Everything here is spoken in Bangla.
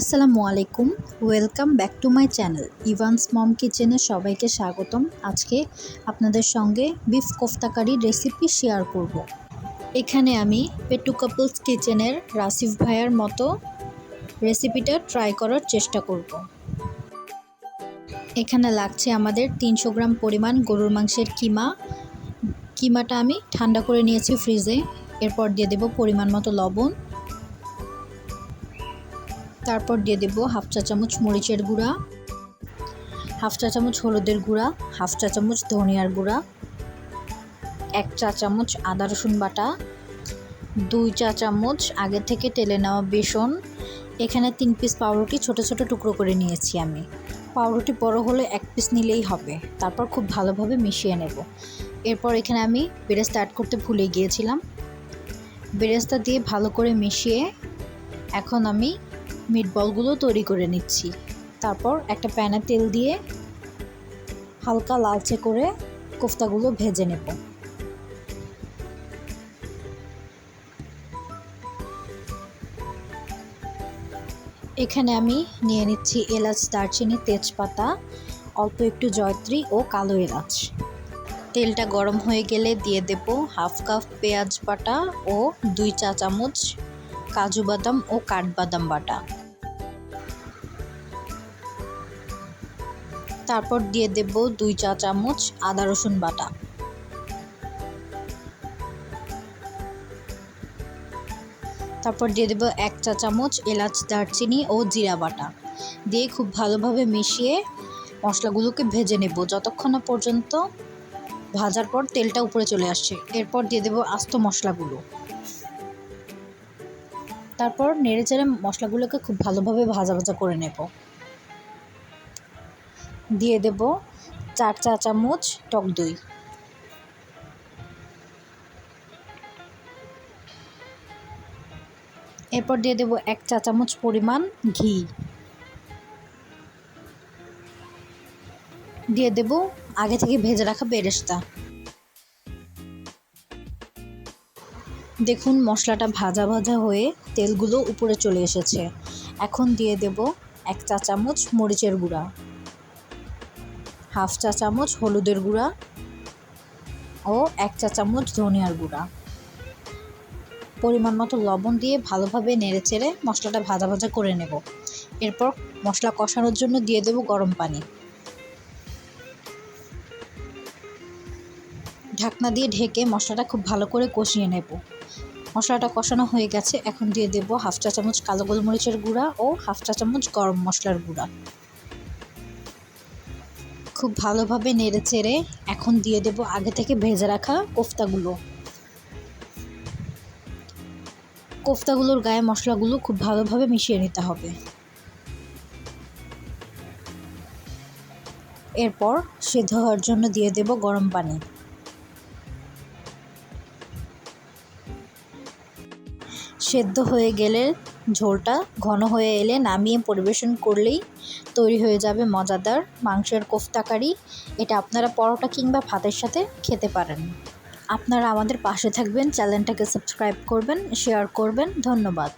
আসসালামু আলাইকুম। Welcome back to my channel Evans mom কিচেনে সবাইকে স্বাগতম। আজকে আপনাদের সঙ্গে বিফ কোফতাকারির রেসিপি শেয়ার করব। এখানে আমি পেটু কাপলস কিচেনের রাসিফ ভাইয়ার মতো রেসিপিটা ট্রাই করার চেষ্টা করব। এখানে লাগছে আমাদের তিনশো গ্রাম পরিমাণ গরুর মাংসের কিমা। কিমাটা আমি ঠান্ডা করে নিয়েছি ফ্রিজে এরপর দিয়ে দেব পরিমাণ মতো লবণ। তারপর দিয়ে দেবো হাফ চা চামচ মরিচের গুঁড়া, হাফ চা চামচ হলুদের গুঁড়া, হাফ চা চামচ ধনিয়ার গুঁড়া, এক চা চামচ আদা রসুন বাটা, দুই চা চামচ আগে থেকে তেলে নেওয়া বেসন। এখানে তিন পিস পাউরুটি ছোট ছোট টুকরো করে নিয়েছি আমি। পাউরুটি বড় হলে এক পিস নিলেই হবে। তারপর খুব ভালোভাবে মিশিয়ে নেব। এরপর এখানে আমি বেরেস্তা অ্যাড করতে ভুলে গিয়েছিলাম। বেরেস্তা দিয়ে ভালো করে মিশিয়ে এখন আমি মিটবলগুলো তৈরি করে নিচ্ছি। তারপর একটা প্যানে তেল দিয়ে হালকা লালচে করে কোফতাগুলো ভেজে নেব। এখানে আমি নিয়ে নিচ্ছি এলাচ, দারচিনি, তেজপাতা, অল্প একটু জয়ত্রী ও কালো এলাচ। তেলটা গরম হয়ে গেলে দিয়ে দেব হাফ কাপ পেঁয়াজ বাটা ও দুই চা চামচ কাজু বাদাম ও কাঠবাদাম বাটা। তারপর দিয়ে দেব দুই চা চামচ আদা রসুন বাটা। তারপর দিয়ে দেব এক চা চামচ এলাচ, দারচিনি ও জিরা বাটা। দিয়ে খুব ভালোভাবে মিশিয়ে মশলাগুলোকে ভেজে নেব। যতক্ষণ না পর্যন্ত ভাজার পর তেলটা উপরে চলে আসছে। এরপর দিয়ে দেব আস্ত মশলাগুলো। তারপর নেড়ে চেড়ে মশলাগুলোকে খুব ভালোভাবে ভাজা ভাজা করে নেব। দিয়ে দেব চার চা চামচ টক দই। এরপর দিয়ে দেব এক চা চামচ পরিমাণ ঘি। দিয়ে দেব আগে থেকে ভেজে রাখা বেরেস্তা। দেখুন মশলাটা ভাজা ভাজা হয়ে তেলগুলো উপরে চলে এসেছে। এখন দিয়ে দেব এক চা চামচ মরিচের গুঁড়া, হাফ চা চামচ হলুদের গুঁড়া ও এক চা চামচ ধনিয়ার গুঁড়া। পরিমাণ মতো লবণ দিয়ে ভালোভাবে নেড়ে চেড়ে মশলাটা ভাজা ভাজা করে নেব। এরপর মশলা কষানোর জন্য দিয়ে দেব গরম পানি। ঢাকনা দিয়ে ঢেকে মশলাটা খুব ভালো করে কষিয়ে নেব। মশলাটা কষানো হয়ে গেছে। এখন দিয়ে দেব হাফ চা চামচ কালো গোলমরিচের গুঁড়া ও হাফ চা চামচ গরম মশলার গুঁড়া। খুব ভালোভাবে নেড়ে চেড়ে এখন দিয়ে দেব আগে থেকে ভেজে রাখা কোফতাগুলো। কোফতাগুলোর গায়ে মশলাগুলো খুব ভালোভাবে মিশিয়ে নিতে হবে। এরপর সেদ্ধ হওয়ার জন্য দিয়ে দেব গরম পানি। সেদ্ধ হয়ে গেলে ঝোলটা ঘন হয়ে এলে নামিয়ে পরিবেশন করলেই তৈরি হয়ে যাবে মজাদার মাংসের কোফতা কারি এটা আপনারা পরোটা কিংবা ভাতের সাথে খেতে পারেন। আপনারা আমাদের পাশে থাকবেন, চ্যানেলটাকে সাবস্ক্রাইব করবেন, শেয়ার করবেন। ধন্যবাদ।